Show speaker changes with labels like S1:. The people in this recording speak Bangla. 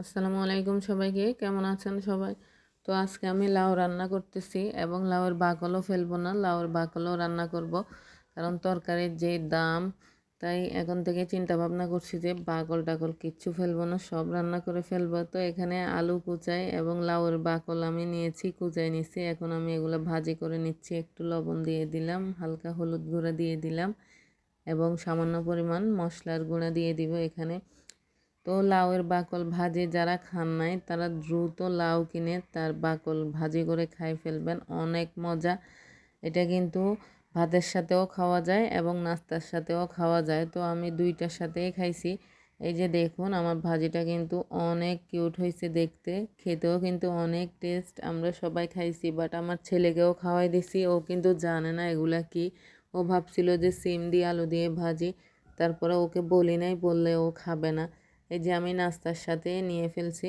S1: আসসালামু আলাইকুম সবাইকে, কেমন আছেন সবাই? তো আজকে আমি লাউ রান্না করতেছি এবং লাউয়ের বাকলও ফেলব না, লাউয়ের বাকলও রান্না করব। কারণ তরকারির যে দাম, তাই এখন থেকে চিন্তা ভাবনা করছি যে বাকল টাকল কিচ্ছু ফেলব না, সব রান্না করে ফেলব। তো এখানে আলু কুচাই এবং লাউয়ের বাকল আমি নিয়েছি, কুচাই নিচ্ছি এখন আমি এগুলো ভাজি করে নিচ্ছি, একটু লবণ দিয়ে দিলাম, হালকা হলুদ গুঁড়া দিয়ে দিলাম এবং সামান্য পরিমাণ মশলার গুঁড়া দিয়ে দিব এখানে। তো লাউয়ের বাকল ভাজি যারা খান নাই, তারা দ্রুত লাউ কিনে তার বাকল ভাজি করে খাই ফেলবেন। অনেক মজা। এটা কিন্তু ভাতের সাথেও খাওয়া যায় এবং নাস্তার সাথেও খাওয়া যায়। তো আমি দুইটার সাথেই খাইছি। এই যে দেখুন, আমার ভাজিটা কিন্তু অনেক কিউট হয়েছে দেখতে। খেতেও কিন্তু অনেক টেস্ট আমরা সবাই খাইছি বাট আমার ছেলেকেও খাওয়াই দিছি। ও কিন্তু জানে না এগুলা কি। ও ভাবছিল যে সিম দিয়ে আলু দিয়ে ভাজি। তারপরে ওকে বলি নাই, বললে ও খাবে না। এই যে আমি নাস্তার সাথে নিয়ে ফেলছি।